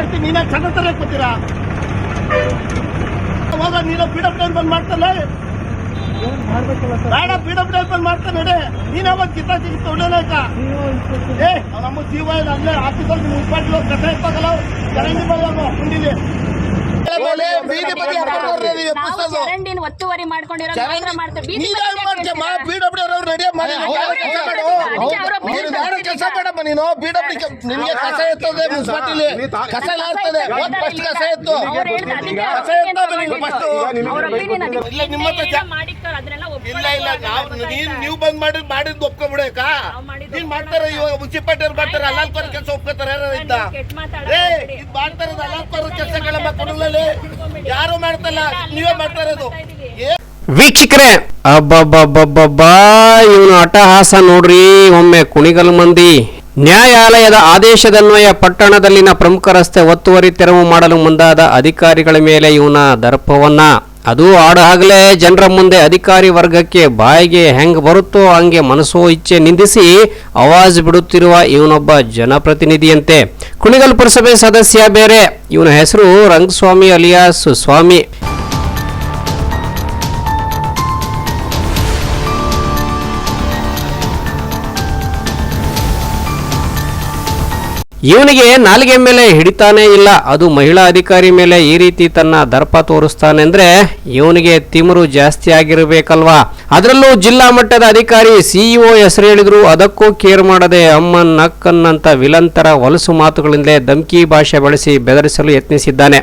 ಮಾತಾಡ್ತೀನಿ ನೀನೇ ಚಂದ ತರ ಕೂತೀರಾ? ಹೋಗ ನೀನು ಪಿ ಡಬ್ಲ್ಯೂ ಬಂದ್ ಮಾಡ್ತಾನೆ. ಬೇಡ ಪಿ ಡಬ್ಲ್ಯೂ ಬಂದ್ ಮಾಡ್ತಾನೆ ಹೇಳಿ ನೀನ್ ಅವಾಗ ಚಿತ್ರ ಸಿಗಿತ್ತು ಒಳ್ಳೇನಾಯ್ತ ಏ ನಮ್ಮ ಜೀವ ಇಲ್ಲ ಅಲ್ಲೇ ಆಫೀಸಲ್ಲಿ ಮುನ್ಸಿಪಾಲ್ಟಿ ಕಸ ಇರ್ತಾಗಲ್ಲ ಚರಂಡಿ ಬರಲ್ಲ ಚರಂಡಿನ ಒತ್ತುವರಿ ಮಾಡ್ಕೊಂಡಿರೋ ಮಾಡ್ತಾರೆ ಮಾಡಿ. ಕೆಲಸ ಮಾಡು ಅದಕ್ಕೆ ನೀನು ಬೇರೆ ಕೆಲಸ ಮಾಡಮ್ಮ ನೀನು? ಪಿ ಡಬ್ಲ್ಯೂ ನಿನ್ಗೆ ಕಸ ಎತ್ತದೆ ಮುನ್ಸಿಪಾಲಿಟಿಲಿ ಕಸ ಎಲ್ಲ ಇರ್ತದೆ ಹೋದ್ ಫಸ್ಟ್ ಕಸ ಎತ್ತು. ಕಸ ಎತ್ತದ ನೀನು ಫಸ್ಟ್. ಅವ್ರ opinion ಅದು. ಇಲ್ಲ ನಿಮ್ಮ ಹತ್ರ ಜಾ- ಇಲ್ಲ ನಾವು ನೀನ್? ನೀವು ಬಂದ್ ಮಾಡಿದ್ ಮಾಡಿದ್ ಒಪ್ಕೊಬಿಡಕ ನಾವು ಮಾಡಿದ್ದು ನೀನ್ ಮಾಡ್ತಾರೆ ಇವಾಗ ಮುನ್ಸಿಪಾಲ್ಟಿ ಅವ್ರು ಮಾಡ್ತಾರೆ ಅಲ್ಲಾಲ್ಕೋರ್ ಕೆಲಸ ಒಪ್ಕೋತಾರೆ ಯಾರು ಇದ್ದ? ನೀವು ಏ. ಇದು ಮಾಡ್ತಾರೆ ಅಲ್ಲಾಲ್ಕೋರ್ ಕೆಲಸಗಳಮ್ಮ ಕೊಡಲಲ್ಲಿ ಯಾರು ಮಾಡ್ತಲ್ಲ ನೀವೇ ಮಾಡ್ತಾ ಇರೋದು. ಏ ವೀಕ್ಷಕರೇ ಅಬ್ಬಬ್ಬಬ್ಬಬ್ಬಾ ಇವನು ಅಟ್ಟಹಾಸ ನೋಡ್ರಿ, ಒಮ್ಮೆ ಕುಣಿಗಲ್ ಮಂದಿ. ನ್ಯಾಯಾಲಯದ ಆದೇಶದನ್ವಯ ಪಟ್ಟಣದಲ್ಲಿನ ಪ್ರಮುಖ ರಸ್ತೆ ಒತ್ತುವರಿ ತೆರವು ಮಾಡಲು ಮುಂದಾದ ಅಧಿಕಾರಿಗಳ ಮೇಲೆ ಇವನ ದರ್ಪವನ್ನ. ಅದು ಆಡಾಗಲೇ ಜನರ ಮುಂದೆ ಅಧಿಕಾರಿ ವರ್ಗಕ್ಕೆ ಬಾಯಿಗೆ ಹೆಂಗ್ ಬರುತ್ತೋ ಹಂಗೆ ಮನಸ್ಸೋ ಇಚ್ಛೆ ನಿಂದಿಸಿ ಅವಾಜ್ ಬಿಡುತ್ತಿರುವ ಇವನೊಬ್ಬ ಜನಪ್ರತಿನಿಧಿಯಂತೆ. ಕುಣಿಗಲ್ ಪುರಸಭೆ ಸದಸ್ಯ ಬೇರೆ. ಇವನ ಹೆಸರು ರಂಗಸ್ವಾಮಿ ಅಲಿಯಾಸ್ ಸ್ವಾಮಿ. ಇವನಿಗೆ ನಾಲಿಗೆ ಮೇಲೆ ಹಿಡಿತಾನೇ ಇಲ್ಲ. ಅದು ಮಹಿಳಾ ಅಧಿಕಾರಿ ಮೇಲೆ ಈ ರೀತಿ ತನ್ನ ದರ್ಪ ತೋರಿಸ್ತಾನೆ ಅಂದ್ರೆ ಇವನಿಗೆ ತಿಮರು ಜಾಸ್ತಿ ಆಗಿರಬೇಕಲ್ವಾ? ಅದರಲ್ಲೂ ಜಿಲ್ಲಾ ಮಟ್ಟದ ಅಧಿಕಾರಿ ಸಿಇಒ ಹೆಸರು ಹೇಳಿದ್ರು, ಅದಕ್ಕೂ ಕೇರ್ ಮಾಡದೆ ಅಮ್ಮನ್ ನಕ್ಕನ್ ಅಂತ ವಿಲಂತರ ಹೊಲಸು ಮಾತುಗಳಿಂದಲೇ ಧಮ್ಕಿ ಭಾಷೆ ಬಳಸಿ ಬೆದರಿಸಲು ಯತ್ನಿಸಿದ್ದಾನೆ.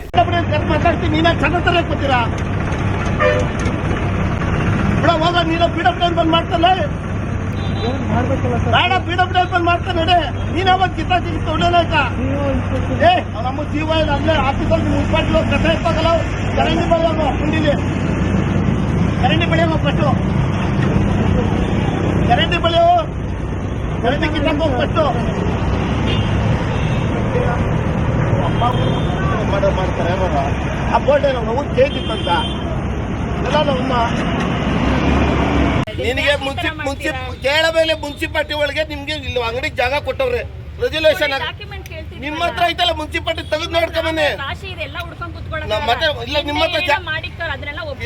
ಬಿಡ ಬೇಡ ಡಬ್ಲ್ಯೂ ಬಂದ್ ಮಾಡ್ತಾನೆ ನಡೆ ನೀನ್ ಯಾವಾಗ ಕಿತ್ತ ಸಿಗಿತ್ತು ಒಳ್ಳೇನಾಯ್ತ ಏ ನಮ್ಮ ಜೀವ ಇಲ್ಲ ಅಲ್ಲೇ ಆಫೀಸಲ್ಲಿ ಮುನ್ಸಿಪಾಲ್ಟಿ ಕಸ ಇರ್ತಾಗಲ್ಲ ಚರಂಡಿ ಬರೋದು ಕುಂಡಿಲಿ ಚರಂಡಿ ಬೆಳೆಯೋ ಫಸ್ಟು ಚರಂಡಿ ಬೆಳೆಯೋ ಚರಂಡಿ ಕಿತ್ತಕ್ಕೆ ಹೋಗಿ ಫಸ್ಟು ಮಾಡೋ ಮಾಡ್ತಾರೆ ಆ ಬೋರ್ಡ್ ನಾವು ಕೇಳಿತ್ತಂತ ಎಲ್ಲ ನಮ್ಮ ನಿನಗೆ ಮುನ್ಸಿ ಮುನ್ಸಿ ಕೇಳ ಮೇಲೆ ಮುನ್ಸಿಪಾಲ್ಟಿ ಒಳಗೆ ನಿಮ್ಗೆ ಇಲ್ಲ ಅಂಗಡಿ ಜಾಗ ಕೊಟ್ಟವ್ರೆ. ರೆಸಲ್ಯೂಷನ್. ನಿಮ್ಮ ಹತ್ರ ಐತಲ್ಲ ಮುನ್ಸಿಪಾಲ್ಟಿ ತೆಗೆದು ನೋಡ್ಕೊಂಬನ್ನಿ ಮತ್ತೆ ಇಲ್ಲ ನಿಮ್ಮ ಹತ್ರ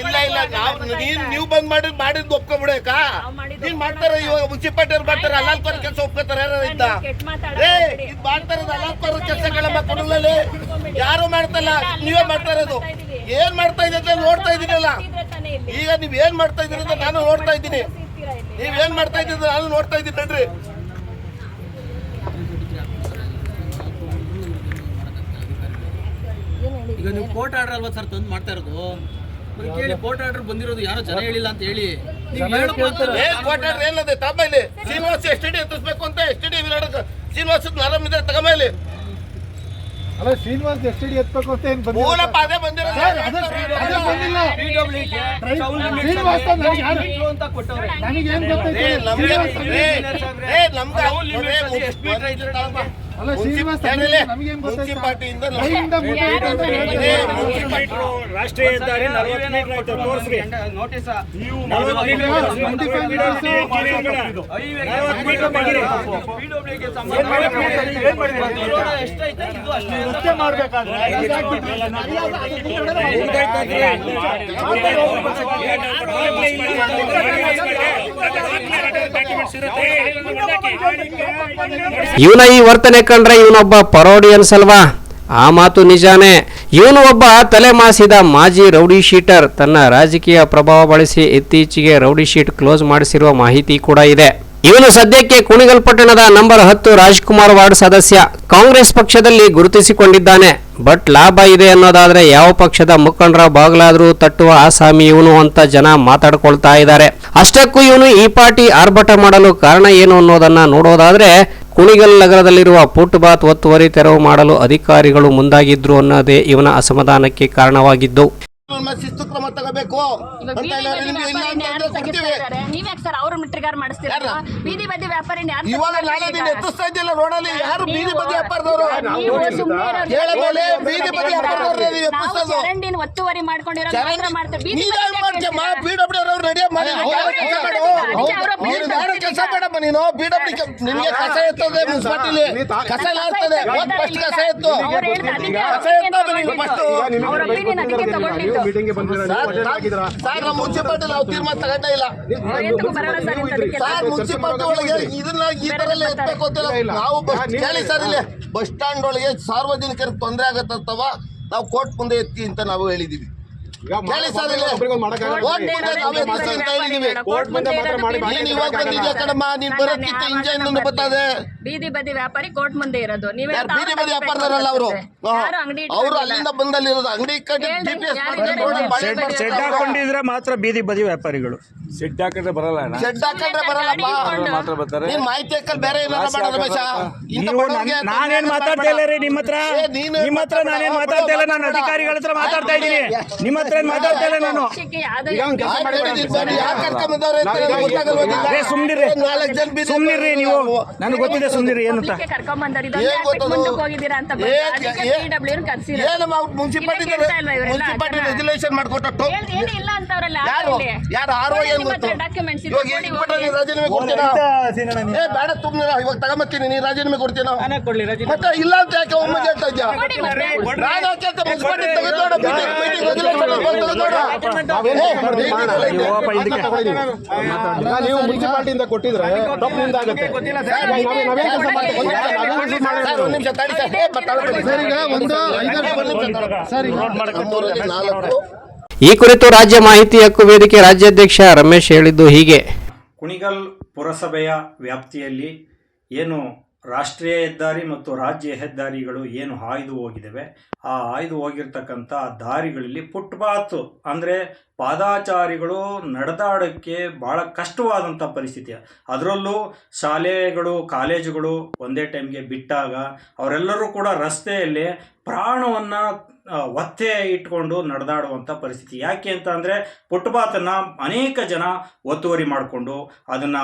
ಇಲ್ಲ ಇಲ್ಲ ನಾವು ನೀನ್? ನೀವು ಬಂದ್ ಮಾಡಿದ್ ಮಾಡಿದ್ ಒಪ್ಕೊಬಿಡಕ? ನಾವು ನೀನ್ ಮಾಡ್ತಾರ ಇವಾಗ ಮುನ್ಸಿಪಾಲ್ಟಿ ಅವ್ರು ಮಾಡ್ತಾರೆ ಅಲ್ಲಾಲ್ಕೋರ್ ಕೆಲಸ ಒಪ್ಕೋತಾರೆ ಇದ್ದ ಏ. ಇದು ಮಾಡ್ತಾರೆ ಅಲ್ಲಾಲ್ಕೋರ್ ಕೆಲಸಗಳಮ್ಮ ಕೊಡಲಲ್ಲಿ ಯಾರು ಮಾಡ್ತಲ್ಲ? ನೀವೇ ಮಾಡ್ತಾ ಇರೋದು. ಏನ್ ಮಾಡ್ತಾ ಇದ್ದೀರಿ ಅಂತ ನೋಡ್ತಾ ಇದೀನಲ್ಲ ಇದ್ರೆ ತಾನೇ ಇಲ್ಲಿ ಈಗ ನೀವ್ ಏನ್ ಮಾಡ್ತಾ ಇದ್ರಿ ಅಂತ ನಾನು ನೋಡ್ತಾ ಇದ್ದೀನಿ. ನೀವ್ ಏನ್ ಮಾಡ್ತಾ ಇದ್ದೀರಿ ನಾನು ನೋಡ್ತಾ ಇದ್ದೀನಿ ನೋಡ್ರಿ ಈಗ ನೀವು ಕೋರ್ಟ್ ಆರ್ಡರ್ ಅಲ್ವಾ ಸರ್ ತಂದು ಮಾಡ್ತಾ ಇರೋದು? ಕೇಳಿ ಕೋರ್ಟ್ ಆರ್ಡರ್ ಬಂದಿರೋದು ಯಾರೋ ಜನ ಹೇಳಿಲ್ಲ ಅಂತ ಹೇಳಿ. ಏನ್ ಕೊಟ್ಟಾಡ್ರಿ ಏನದೆ ತಮ್ಮ ಇಲ್ಲಿ. ಶ್ರೀನಿವಾಸ ಎಸ್ ಟಿ ಡಿ ಎತ್ತಿಸ್ಬೇಕು ಅಂತ ಎಸ್ ಟಿ ಡಿ ಶ್ರೀನಿವಾಸದ ಆರಾಮ್ ಇದೆ ತಗೊಂಬ ಇಲ್ಲಿ. ಅಲ್ಲ ಶ್ರೀನಿವಾಸ್ ಎಸ್ ಡಿ ಎತ್ಬೇಕು ಅಂತ ಏನ್ ಬಂದಿಲ್ಲ ಮೂಲಪ್ಪ ಅದೇ ಬಂದಿರೋದು ಅದೇ ಅದೇ ಬಂದಿಲ್ಲ ಶ್ರೀನಿವಾಸ್ ಅಂತ ನನಗೆ ಯಾರು ಅಂತ ಕೊಟ್ಟವ್ರೆ ನನಗೇನ್ ಗೊತ್ತೈತೆ ಏ, ನಮ್ಗೆ ಶ್ರೀನಿವಾಸ್ ಅಂತ ಏ, ಏನ್- ಏ, ನಮ್ಗೆ ರಾಷ್ಟ್ರೀಯ ಹೆದ್ದಾರಿ ತೋರಿಸ್ರಿ. ನೋಟಿಸ್. ಎಷ್ಟೈತೆ ಇದು ಅಷ್ಟೇ ರಸ್ತೆ ಮಾಡ್ಬೇಕಾದ್ರೆ. ಇವನ ಈ ವರ್ತನೆ ಕಂಡ್ರೆ ಇವನೊಬ್ಬ ಪರೋಡಿ ಅನ್ಸಲ್ವಾ ಆ ಮಾತು ನಿಜಾನೇ. ಇವನು ಒಬ್ಬ ತಲೆಮಾಸಿದ ಮಾಜಿ ರೌಡಿ ಶೀಟರ್. ತನ್ನ ರಾಜಕೀಯ ಪ್ರಭಾವ ಬಳಸಿ ಇತ್ತೀಚೆಗೆ ರೌಡಿ ಶೀಟ್ ಕ್ಲೋಸ್ ಮಾಡಿಸಿರುವ ಮಾಹಿತಿ ಕೂಡ ಇದೆ. ಇವನು ಸದ್ಯಕ್ಕೆ ಕುಣಿಗಲ್ ಪಟ್ಟಣದ ನಂಬರ್ ಹತ್ತು ರಾಜ್ಕುಮಾರ್ ವಾರ್ಡ್ ಸದಸ್ಯ. ಕಾಂಗ್ರೆಸ್ ಪಕ್ಷದಲ್ಲಿ ಗುರುತಿಸಿಕೊಂಡಿದ್ದಾನೆ. ಬಟ್ ಲಾಭ ಇದೆ ಅನ್ನೋದಾದ್ರೆ ಯಾವ ಪಕ್ಷದ ಮುಖಂಡರ ಬಾಗ್ಲಾದ್ರೂ ತಟ್ಟುವ ಆಸಾಮಿ ಇವನು ಅಂತ ಜನ ಮಾತಾಡ್ಕೊಳ್ತಾ ಇದ್ದಾರೆ. ಅಷ್ಟಕ್ಕೂ ಇವನು ಈ ಪಾರ್ಟಿ ಆರ್ಭಟ ಮಾಡಲು ಕಾರಣ ಏನು ಅನ್ನೋದನ್ನ ನೋಡೋದಾದ್ರೆ ಕುಣಿಗಲ್ ನಗರದಲ್ಲಿರುವ ಫುಟ್ಪಾತ್ ಒತ್ತುವರಿ ತೆರವು ಮಾಡಲು ಅಧಿಕಾರಿಗಳು ಮುಂದಾಗಿದ್ರು ಅನ್ನೋದೇ ಇವನ ಅಸಮಾಧಾನಕ್ಕೆ ಕಾರಣವಾಗಿದ್ದು. ಶಿಸ್ತು ಕ್ರಮ ತಗೋಬೇಕು? ನೀವ್ಯಾಕ್ ಸರ್ ಅವ್ರ ಮಿಟ್ರಿಗಾರ ಮಾಡಿಸ್ತೀರಾ? ಬೀದಿ ಬದಿ ವ್ಯಾಪಾರಿ ಯಾರು ಇವಾಗ ನೀನು? ಎತ್ತಿಸ್ತಾ ರೋಡಲ್ಲಿ. ಯಾರು ಬೀದಿ ಬದಿ ವ್ಯಾಪಾರದವರು? ಬೀದಿ ಬದಿ. ಚರಂಡಿನ ಒತ್ತುವರಿ ಮಾಡ್ಕೊಂಡಿರೋ ಕೆಲಸ ಅವ್ರು ಮಾಡು. ಅದಕ್ಕೆ ಅವ್ರ ಒಬ್ಬ ನೀನು ಬಿಲ್ ಕೆಲಸ ಮಾಡಮ್ಮ ನೀನು. ಬಿ ಡಬ್ಲ್ಯೂ ನಿನ್ಗೆ ಕಸ ಎತ್ತದೆ ಮುನ್ಸಿಪಾಲಿಟಿಲಿ. ಕಸ ಎಲ್ಲ ಆಗ್ತದೆ ಫಸ್ಟ್ ಕಸ ಎತ್ತು. ಕಸ ಎತ್ತದ ನೀನು ಫಸ್ಟ್. ಬಂದಿರ ಸರ್ ನಮ್ಮ ಮುನ್ಸಿಪಾಲ್ಟಿ ನಾವು ತೀರ್ಮಾನ ತಗೊಂಡೇ ಇಲ್ಲ. ಸರ್ ಮುನ್ಸಿಪಾಲ್ಟಿ ಸರ್ ಮುನ್ಸಿಪಾಲಿಟಿ ಒಳಗೆ ಇದನ್ನ ಈ ತರ ಅಂತಿಲ್ಲ ನಾವು ಬಸ್ ಕೇಳಿ ಸರ್ ಇಲ್ಲಿ ಬಸ್ ಸ್ಟ್ಯಾಂಡ್ ಒಳಗೆ ಸಾರ್ವಜನಿಕರಿಗೆ ತೊಂದರೆ ಆಗತ್ತವ ನಾವು ಕೋರ್ಟ್ ಮುಂದೆ ಎತ್ತಿ ಅಂತ ನಾವು ಹೇಳಿದೀವಿ. ಕೇಳಿ ಸರ್ ಇಲ್ಲಿ. ಕೋರ್ಟ್ ಮುಂದೆ ನಾವು ಅಂತ ಹೇಳಿದೀವಿ ಕೋರ್ಟ್ ಮುಂದೆ ಮಾತ್ರ ಮಾಡಿ ನೀನ್ ಇವಾಗ ಬಂದಿದ್ಯಾ ಕಡಮ್ಮ ನೀನ್ ಬರೋಕ್ಕಿಂತ ಇಂಜನ್ ಬರ್ತದೆ. ಬೀದಿ ಬದಿ ವ್ಯಾಪಾರಿ ಕೋರ್ಟ್ ಮುಂದೆ ಇರೋದು. ನೀವೇ ಯಾರು ಬೀದಿ ಬದಿ ವ್ಯಾಪಾರದವರಲ್ಲ ಅವರು? ಯಾರು ಅಂಗಡಿ ಅವರು ಅಲ್ಲಿಂದ ಬಂದಲ್ಲಿರೋದು? ಅಂಗಡಿ ಶೆಡ್ ಹಾಕೊಂಡಿದ್ರೆ ಮಾತ್ರ ಬೀದಿ ಬದಿ ವ್ಯಾಪಾರಿಗಳು. ಶೆಡ್ ಹಾಕಿದ್ರೆ ಬರಲ್ಲ ಅಣ್ಣ. ಶೆಡ್ ಹಾಕೊಂಡ್ರೆ ಬರಲ್ಲಪ್ಪ ಮಾತ್ರ ಬರ್ತಾರೆ. ನೀನ್ ಮಾಹಿತಿ ಹಾಕಲ್ ಬೇರೆ ಏನಾರ ಮಾಡ ರಮೇಶ. ಇಂಥ ನೀವು ಬಡವ್ರಿಗೆ ನನ್- ನಾನೇನ್ ಮಾತಾಡ್ತಾ ಇಲ್ಲ ರೀ ನಿಮ್ಮ ಹತ್ರ? ಏ, ನೀನು ನಿಮ್ಮ ಹತ್ರ ನಾನೇನ್ ಮಾತಾಡ್ತಾ ಇಲ್ಲ ನಾನು ಅಧಿಕಾರಿಗಳ ಹತ್ರ ಮಾತಾಡ್ತಾ ಇದ್ದೀನಿ. ನಿಮ್ಮ ಹತ್ರ ಏನ್ ಮಾತಾಡ್ತಾ ಇಲ್ಲ ನಾನು? ವರ್ಷಕ್ಕೆ ಯಾವ್ದೋ ಆಯ್ತು, ಹೇಳಿದ್ದೀನಿ ಬನ್ನಿ, ಯಾರ್ ಕರ್ಕೊಂಬಂದವ್ರೆ? ಅಂತ ಗೊತ್ತಾಗಲ್ವಾ ನಿಮ್ಗೆ? ನಾಲ್ಕು ಜನ ಬೀದಿ ಸುಮ್ನಿರ್ರಿ ನೀವು. ನನಗೆ ಗೊತ್ತಿದೆ ಸುಮ್ನಿರಿ ಏನು ಕರ್ಕೊಂಡ್ ಬಂದಾರೆ ಏನ್ ಇದೊಂದು ಗೊತ್ತದು? ಮುಂದಕ್ಕೆ ಹೋಗಿದ್ದೀರಾ ಅಂತ ಏನ್- ಅದಕ್ಕೆ ಏನ್- PW ಕರ್ಸಿರೋದು. ಏನಮ್ಮ ಮುನ್ಸಿಪಾಲಿಟಿ ಇಲ್ಲ ಕೇಳ್ತಾ ಇಲ್ವಾ ಇವರೆಲ್ಲ? ಮುನ್ಸಿಪಾಲಿಟಿ ಅದನ್ನ? ರೆಗ್ಯುಲೇಷನ್ ಮಾಡ್ಕೊಟ್ಟು ಹೇಳ್- ಏನು ಇಲ್ಲ ಅಂತವ್ರಲ್ಲ ಯಾರು? ಯಾರು ಆರ್ ಓ ಏನ್ ಗೊತ್ತು? ಡಾಕ್ಯುಮೆಂಟ್ಸ್ ಇವಾಗ ಏನ್ ಕೊಟ್ರೆ ನೀನ್ ರಾಜೀನಾಮೆ ಕೊಡ್ತೀರಾ ಏ ಬೇಡ ತುಂಬ ಇವಾಗ ತಗೊಂಬತ್ತೀನಿ ನೀನ್ ರಾಜೀನಾಮೆ ಕೊಡ್ತೀನ? ಮತ್ತೆ ಇಲ್ಲ ಅಂತ ಯಾಕೆ ಒಮ್ಮೆ ಹೇಳ್ತಾ ಇದ್ಯಾ? ನಾನು ಯಾಕೆ ಅಂತ ಮುನ್ಸಿಪಾಲಿಟಿ ತೆಗೆದೋಡ ನೀವು ಮುನ್ಸಿಪಾಲ್ಟಿಯಿಂದ ಕೊಟ್ಟಿದ್ರೆ ತಪ್ಪು ನಿಂದಾಗುತ್ತೆ ಸರ್ ಒಂದ್ ನಿಮಿಷ ತಡಿ ಸರ್ ಏ, ಬಾ, ತಗೊಳ್ಳಿ. ಸರ್, ಈಗ ಒಂದು ಐದಾರು ಒಂದ್ ಸರ್, ಈಗ ಈ ಕುರಿತು ರಾಜ್ಯ ಮಾಹಿತಿ ಹಕ್ಕು ವೇದಿಕೆ ರಾಜ್ಯಾಧ್ಯಕ್ಷ ರಮೇಶ್ ಹೇಳಿದ್ದು ಹೀಗೆ ಕುಣಿಗಲ್ ಪುರಸಭೆಯ ವ್ಯಾಪ್ತಿಯಲ್ಲಿ ಏನು ರಾಷ್ಟ್ರೀಯ ಹೆದ್ದಾರಿ ಮತ್ತು ರಾಜ್ಯ ಹೆದ್ದಾರಿಗಳು ಏನು ಆಯ್ದು ಹೋಗಿದ್ದಾವೆ ಆ ಹಾಯ್ದು ಹೋಗಿರ್ತಕ್ಕಂಥ ದಾರಿಗಳಲ್ಲಿ ಫುಟ್ಪಾತ್ ಅಂದರೆ ಪಾದಾಚಾರಿಗಳು ನಡೆದಾಡೋಕ್ಕೆ ಭಾಳ ಕಷ್ಟವಾದಂಥ ಪರಿಸ್ಥಿತಿ. ಅದರಲ್ಲೂ ಶಾಲೆಗಳು, ಕಾಲೇಜುಗಳು ಒಂದೇ ಟೈಮ್ಗೆ ಬಿಟ್ಟಾಗ ಅವರೆಲ್ಲರೂ ಕೂಡ ರಸ್ತೆಯಲ್ಲಿ ಪ್ರಾಣವನ್ನು ಒತ್ತೆ ಇಟ್ಕೊಂಡು ನಡೆದಾಡುವಂಥ ಪರಿಸ್ಥಿತಿ. ಯಾಕೆ ಅಂತ ಅಂದರೆ ಫುಟ್ಪಾತನ್ನು ಅನೇಕ ಜನ ಒತ್ತುವರಿ ಮಾಡಿಕೊಂಡು ಅದನ್ನು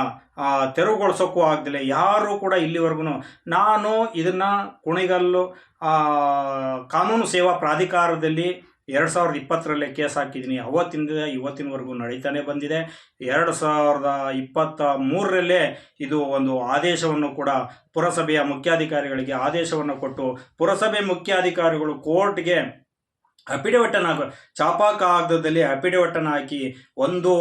ತೆರವುಗೊಳಿಸೋಕ್ಕೂ ಆಗದಿಲ್ಲ. ಯಾರೂ ಕೂಡ ಇಲ್ಲಿವರೆಗೂ ನಾನು ಇದನ್ನು ಕುಣಿಗಲ್ಲು ಕಾನೂನು ಸೇವಾ ಪ್ರಾಧಿಕಾರದಲ್ಲಿ ಎರಡು ಸಾವಿರದ ಇಪ್ಪತ್ತರಲ್ಲೇ ಕೇಸ್ ಹಾಕಿದ್ದೀನಿ. ಅವತ್ತಿಂದ ಇವತ್ತಿನವರೆಗೂ ನಡೀತಾನೆ ಬಂದಿದೆ. ಎರಡು ಸಾವಿರದ ಇಪ್ಪತ್ತ ಮೂರರಲ್ಲೇ ಇದು ಒಂದು ಆದೇಶವನ್ನು ಕೂಡ ಪುರಸಭೆಯ ಮುಖ್ಯಾಧಿಕಾರಿಗಳಿಗೆ ಆದೇಶವನ್ನು ಕೊಟ್ಟು ಪುರಸಭೆ ಮುಖ್ಯಾಧಿಕಾರಿಗಳು ಕೋರ್ಟ್ಗೆ ಅಫಿಡವಿಟನ್ನು ಚಾಪಾಕ ಚಾಪಾ ಕಾಗದದಲ್ಲಿ ಅಫಿಡವಿಟನ್ನು ಹಾಕಿ ಒಂದು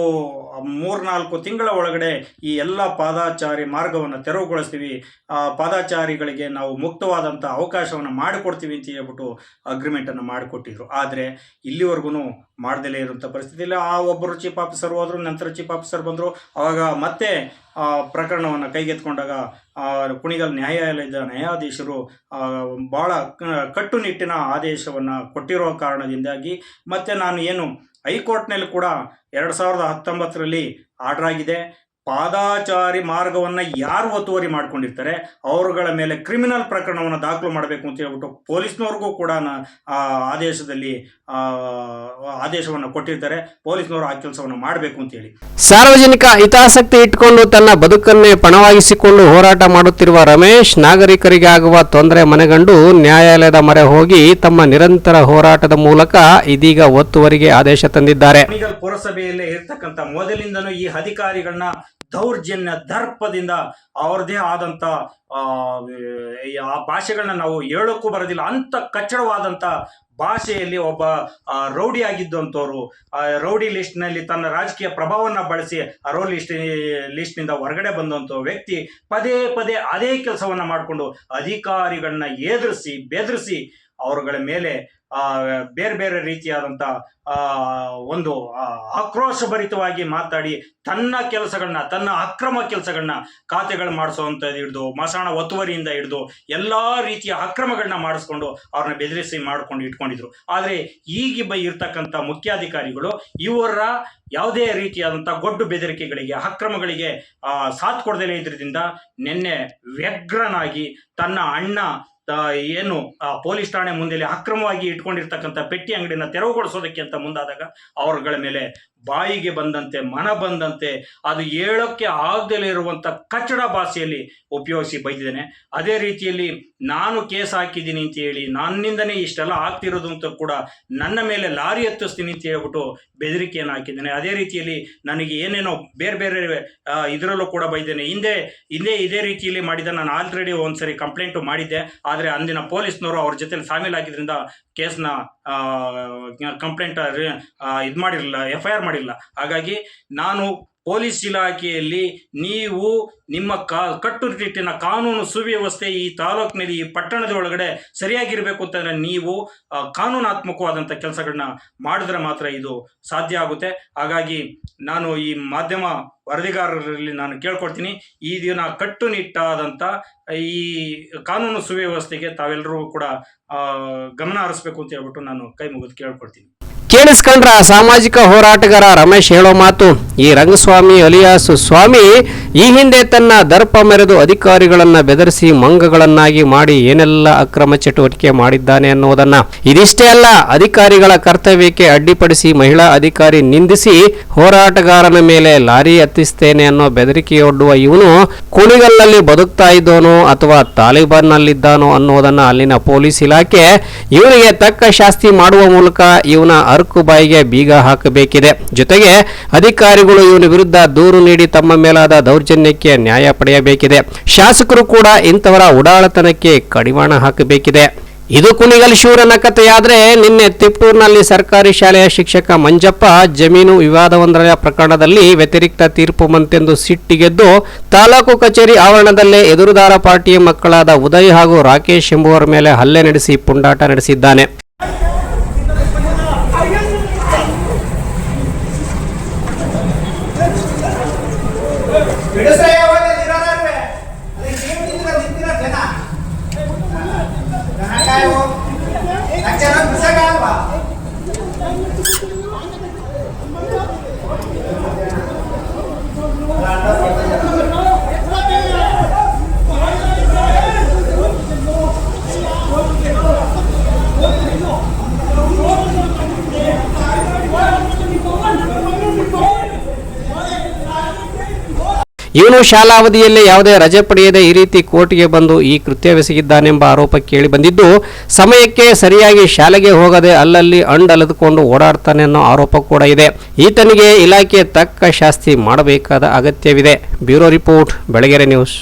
ಮೂರ್ನಾಲ್ಕು ತಿಂಗಳ ಒಳಗಡೆ ಈ ಎಲ್ಲ ಪಾದಾಚಾರಿ ಮಾರ್ಗವನ್ನು ತೆರವುಗೊಳಿಸ್ತೀವಿ. ಆ ಪಾದಾಚಾರಿಗಳಿಗೆ ನಾವು ಮುಕ್ತವಾದಂಥ ಅವಕಾಶವನ್ನು ಮಾಡಿಕೊಡ್ತೀವಿ ಅಂತ ಹೇಳ್ಬಿಟ್ಟು ಅಗ್ರಿಮೆಂಟನ್ನು ಮಾಡಿಕೊಟ್ಟಿದ್ರು. ಆದರೆ ಇಲ್ಲಿವರೆಗೂ ಮಾಡ್ದಲೇ ಇರುವಂಥ ಪರಿಸ್ಥಿತಿಯಲ್ಲಿ ಆ ಒಬ್ಬರು ಚೀಫ್ ಆಫೀಸರ್ ಹೋದರು, ನಂತರ ಚೀಫ್ ಆಫೀಸರ್ ಬಂದರು. ಆವಾಗ ಮತ್ತೆ ಪ್ರಕರಣವನ್ನು ಕೈಗೆತ್ಕೊಂಡಾಗ ಆ, ಕುಣಿಗಲ್ ನ್ಯಾಯಾಲಯದ ನ್ಯಾಯಾಧೀಶರು ಆ, ಭಾಳ ಕಟ್ಟುನಿಟ್ಟಿನ ಆದೇಶವನ್ನು ಕೊಟ್ಟಿರೋ ಕಾರಣದಿಂದಾಗಿ ಮತ್ತು ನಾನು ಏನು ಹೈಕೋರ್ಟ್ನಲ್ಲಿ ಕೂಡ ಎರಡು ಸಾವಿರದ ಹತ್ತೊಂಬತ್ತರಲ್ಲಿ ಆರ್ಡರ್ ಆಗಿದೆ. ಪಾದಾಚಾರಿ ಮಾರ್ಗವನ್ನು ಯಾರು ಒತ್ತುವರಿ ಮಾಡ್ಕೊಂಡಿರ್ತಾರೆ ಅವರುಗಳ ಮೇಲೆ ಕ್ರಿಮಿನಲ್ ಪ್ರಕರಣವನ್ನು ದಾಖಲು ಮಾಡಬೇಕು ಅಂತ ಹೇಳ್ಬಿಟ್ಟು ಪೊಲೀಸ್ನವ್ರಿಗೂ ಕೂಡ ಆ ಆದೇಶದಲ್ಲಿ ಆ, ಆದೇಶವನ್ನು ಕೊಟ್ಟಿರ್ತಾರೆ. ಪೊಲೀಸ್ನವರು ಆ ಕೆಲಸವನ್ನು ಮಾಡಬೇಕು ಅಂತ ಹೇಳಿ. ಸಾರ್ವಜನಿಕ ಹಿತಾಸಕ್ತಿ ಇಟ್ಕೊಂಡು ತನ್ನ ಬದುಕನ್ನೇ ಪಣವಾಗಿಸಿಕೊಂಡು ಹೋರಾಟ ಮಾಡುತ್ತಿರುವ ರಮೇಶ್ ನಾಗರಿಕರಿಗೆ ಆಗುವ ತೊಂದರೆ ಮನೆಗಂಡು ನ್ಯಾಯಾಲಯದ ಮೊರೆ ಹೋಗಿ ತಮ್ಮ ನಿರಂತರ ಹೋರಾಟದ ಮೂಲಕ ಇದೀಗ ಒತ್ತುವರಿಗೆ ಆದೇಶ ತಂದಿದ್ದಾರೆ. ಪುರಸಭೆಯಲ್ಲೇ ಇರ್ತಕ್ಕಂಥ ಮೊದಲಿಂದನೂ ಈ ಅಧಿಕಾರಿಗಳನ್ನ ದೌರ್ಜನ್ಯ ದರ್ಪದಿಂದ ಅವ್ರದ್ದೇ ಆದಂಥ ಆ, ಭಾಷೆಗಳನ್ನ ನಾವು ಹೇಳೋಕ್ಕೂ ಬರೋದಿಲ್ಲ. ಅಂಥ ಕಚ್ಚಡವಾದಂಥ ಭಾಷೆಯಲ್ಲಿ ಒಬ್ಬ ರೌಡಿ ಆಗಿದ್ದಂಥವ್ರು ಆ ರೌಡಿ ಲಿಸ್ಟ್ನಲ್ಲಿ ತನ್ನ ರಾಜಕೀಯ ಪ್ರಭಾವವನ್ನು ಬಳಸಿ ಆ ರೌಡಿ ಲಿಸ್ಟ್ ಲಿಸ್ಟ್ನಿಂದ ಹೊರಗಡೆ ಬಂದಂಥ ವ್ಯಕ್ತಿ ಪದೇ ಪದೇ ಅದೇ ಕೆಲಸವನ್ನು ಮಾಡಿಕೊಂಡು ಅಧಿಕಾರಿಗಳನ್ನ ಎದುರಿಸಿ ಬೆದರಿಸಿ ಅವರುಗಳ ಮೇಲೆ ಬೇರೆ ಬೇರೆ ರೀತಿಯಾದಂಥ ಆ, ಒಂದು ಆ, ಆಕ್ರೋಶಭರಿತವಾಗಿ ಮಾತಾಡಿ ತನ್ನ ಕೆಲಸಗಳನ್ನ ತನ್ನ ಅಕ್ರಮ ಕೆಲಸಗಳನ್ನ ಖಾತೆಗಳು ಮಾಡಿಸುವಂಥದ್ದು ಹಿಡಿದು ಮಸಾಣ ಒತ್ತುವರಿಯಿಂದ ಹಿಡಿದು ಎಲ್ಲ ರೀತಿಯ ಅಕ್ರಮಗಳನ್ನ ಮಾಡಿಸ್ಕೊಂಡು ಅವ್ರನ್ನ ಬೆದರಿಸಿ ಮಾಡ್ಕೊಂಡು ಇಟ್ಕೊಂಡಿದ್ರು. ಆದರೆ ಈಗ ಇರ್ತಕ್ಕಂತ ಮುಖ್ಯಾಧಿಕಾರಿಗಳು ಇವರ ಯಾವುದೇ ರೀತಿಯಾದಂಥ ಗೊಡ್ಡು ಬೆದರಿಕೆಗಳಿಗೆ ಅಕ್ರಮಗಳಿಗೆ ಆ, ಸಾಥ್ ಕೊಡದೇ ಇದ್ರಿಂದ ನಿನ್ನೆ ವ್ಯಗ್ರನಾಗಿ ತನ್ನ ಅಣ್ಣ ಆ, ಏನು ಆ ಪೊಲೀಸ್ ಠಾಣೆ ಮುಂದೆ ಅಕ್ರಮವಾಗಿ ಇಟ್ಕೊಂಡಿರ್ತಕ್ಕಂಥ ಪೆಟ್ಟಿ ಅಂಗಡಿನ ತೆರವುಗೊಳಿಸೋದಕ್ಕೆ ಅಂತ ಮುಂದಾದಾಗ ಅವರುಗಳ ಮೇಲೆ ಬಾಯಿಗೆ ಬಂದಂತೆ, ಮನ ಬಂದಂತೆ, ಅದು ಹೇಳೋಕ್ಕೆ ಆಗದಲೇ ಇರುವಂಥ ಕಚ್ಚಡ ಭಾಷೆಯಲ್ಲಿ ಉಪಯೋಗಿಸಿ ಬೈದಿದ್ದೇನೆ. ಅದೇ ರೀತಿಯಲ್ಲಿ ನಾನು ಕೇಸ್ ಹಾಕಿದ್ದೀನಿ ಅಂತ ಹೇಳಿ, ನನ್ನಿಂದನೇ ಇಷ್ಟೆಲ್ಲ ಆಗ್ತಿರೋದು ಅಂತ ಕೂಡ ನನ್ನ ಮೇಲೆ ಲಾರಿ ಎತ್ತಿಸ್ತೀನಿ ಅಂತ ಹೇಳ್ಬಿಟ್ಟು ಬೆದರಿಕೆಯನ್ನು ಹಾಕಿದ್ದೇನೆ. ಅದೇ ರೀತಿಯಲ್ಲಿ ನನಗೆ ಏನೇನೋ ಬೇರೆ ಬೇರೆ ಇದರಲ್ಲೂ ಕೂಡ ಬೈದೇನೆ ಹಿಂದೆ ಹಿಂದೆ ಇದೇ ರೀತಿಯಲ್ಲಿ ಮಾಡಿದ ನಾನು ಆಲ್ರೆಡಿ ಒಂದ್ಸರಿ ಕಂಪ್ಲೇಂಟು ಮಾಡಿದ್ದೆ. ಆದರೆ ಅಂದಿನ ಪೊಲೀಸ್ನವರು ಅವ್ರ ಜೊತೆ ಸಾಮೀಲಾಗಿದ್ದರಿಂದ ಕೇಸ್ನ ಕಂಪ್ಲೇಂಟ್ ಇದು ಮಾಡಿರಲಿಲ್ಲ, ಎಫ್ ಐ ಆರ್ ಮಾಡಿಲ್ಲ ಹಾಗಾಗಿ ನಾನು ಪೊಲೀಸ್ ಇಲಾಖೆಯಲ್ಲಿ ನೀವು ನಿಮ್ಮ ಕಾ, ಕಟ್ಟುನಿಟ್ಟಿನ ಕಾನೂನು ಸುವ್ಯವಸ್ಥೆ ಈ ತಾಲೂಕಿನಲ್ಲಿ, ಈ ಪಟ್ಟಣದ ಒಳಗಡೆ ಸರಿಯಾಗಿರಬೇಕು ಅಂತಂದರೆ ನೀವು ಕಾನೂನಾತ್ಮಕವಾದಂಥ ಕೆಲಸಗಳನ್ನ ಮಾಡಿದ್ರೆ ಮಾತ್ರ ಇದು ಸಾಧ್ಯ ಆಗುತ್ತೆ. ಹಾಗಾಗಿ ನಾನು ಈ ಮಾಧ್ಯಮ ವರದಿಗಾರರಲ್ಲಿ ನಾನು ಕೇಳ್ಕೊಳ್ತೀನಿ ಈ ದಿನ ಕಟ್ಟುನಿಟ್ಟಾದಂಥ ಈ ಕಾನೂನು ಸುವ್ಯವಸ್ಥೆಗೆ ತಾವೆಲ್ಲರೂ ಕೂಡ ಗಮನ ಹರಿಸ್ಬೇಕು ಅಂತ ಹೇಳ್ಬಿಟ್ಟು ನಾನು ಕೈ ಮುಗಿದು ಕೇಳ್ಕೊಳ್ತೀನಿ ಕೇಳಿಸ್ಕೊಂಡ್ರ ಸಾಮಾಜಿಕ ಹೋರಾಟಗಾರ ರಮೇಶ್ ಹೇಳೋ ಮಾತು, ಈ ರಂಗಸ್ವಾಮಿ ಅಲಿಯಾಸು ಸ್ವಾಮಿ ಈ ಹಿಂದೆ ತನ್ನ ದರ್ಪ ಮೆರೆದು ಅಧಿಕಾರಿಗಳನ್ನ ಬೆದರಿಸಿ ಮಂಗಗಳನ್ನಾಗಿ ಮಾಡಿ ಏನೆಲ್ಲ ಅಕ್ರಮ ಚಟುವಟಿಕೆ ಮಾಡಿದ್ದಾನೆ ಅನ್ನೋದನ್ನ. ಇದಿಷ್ಟೇ ಅಲ್ಲ, ಅಧಿಕಾರಿಗಳ ಕರ್ತವ್ಯಕ್ಕೆ ಅಡ್ಡಿಪಡಿಸಿ ಮಹಿಳಾ ಅಧಿಕಾರಿ ನಿಂದಿಸಿ ಹೋರಾಟಗಾರನ ಮೇಲೆ ಲಾರಿ ಹತ್ತಿಸ್ತೇನೆ ಅನ್ನೋ ಬೆದರಿಕೆಯೊಡ್ಡುವ ಇವನು ಕುಣಿಗಲ್ನಲ್ಲಿ ಬದುಕ್ತಾ ಇದ್ದೋನೋ ಅಥವಾ ತಾಲಿಬಾನ್ನಲ್ಲಿದ್ದಾನೋ ಅನ್ನೋದನ್ನ ಅಲ್ಲಿನ ಪೊಲೀಸ್ ಇಲಾಖೆ ಇವನಿಗೆ ತಕ್ಕ ಶಾಸ್ತಿ ಮಾಡುವ ಮೂಲಕ ಇವನ ಅರ್ಕು ಬಾಯಿಗೆ ಬೀಗ ಹಾಕಬೇಕಿದೆ. ಜೊತೆಗೆ ಅಧಿಕಾರಿಗಳು ಇವನ ವಿರುದ್ಧ ದೂರು ನೀಡಿ ತಮ್ಮ ಮೇಲಾದ ದೌರ್ಜನ್ಯಕ್ಕೆ ನ್ಯಾಯ ಪಡೆಯಬೇಕಿದೆ. ಶಾಸಕರು ಕೂಡ ಇಂಥವರ ಉಡಾಳತನಕ್ಕೆ ಕಡಿವಾಣ ಹಾಕಬೇಕಿದೆ. ಇದು ಕುಣಿಗಲ್ ಶೂರನ ಕಥೆಯಾದ್ರೆ ನಿನ್ನೆ ತಿಪ್ಟೂರಿನಲ್ಲಿ ಸರ್ಕಾರಿ ಶಾಲೆಯ ಶಿಕ್ಷಕ ಮಂಜಪ್ಪ ಜಮೀನು ವಿವಾದವೊಂದರ ಪ್ರಕರಣದಲ್ಲಿ ವ್ಯತಿರಿಕ್ತ ತೀರ್ಪು ಮಂತೆಂದು ಸಿಟ್ಟಿಗೆದ್ದು ತಾಲೂಕು ಕಚೇರಿ ಆವರಣದಲ್ಲೇ ಎದುರುದಾರ ಪಾರ್ಟಿಯ ಮಕ್ಕಳಾದ ಉದಯ್ ಹಾಗೂ ರಾಕೇಶ್ ಎಂಬುವರ ಮೇಲೆ ಹಲ್ಲೆ ನಡೆಸಿ ಪುಂಡಾಟ ನಡೆಸಿದ್ದಾನೆ. ಇವನು ಶಾಲಾವಧಿಯಲ್ಲೇ ಯಾವುದೇ ರಜೆ ಪಡೆಯದೆ ಈ ರೀತಿ ಕೋರ್ಟ್ಗೆ ಬಂದು ಈ ಕೃತ್ಯವೆಸಗಿದ್ದಾನೆಂಬ ಆರೋಪ ಕೇಳಿ ಬಂದಿದ್ದು, ಸಮಯಕ್ಕೆ ಸರಿಯಾಗಿ ಶಾಲೆಗೆ ಹೋಗದೆ ಅಲ್ಲಲ್ಲಿ ಅಂಡಲೆದುಕೊಂಡು ಓಡಾಡ್ತಾನೆ ಅನ್ನೋ ಆರೋಪ ಕೂಡ ಇದೆ. ಈತನಿಗೆ ಇಲಾಖೆ ತಕ್ಕ ಶಾಸ್ತಿ ಮಾಡಬೇಕಾದ ಅಗತ್ಯವಿದೆ. Bureau report, Belagere news.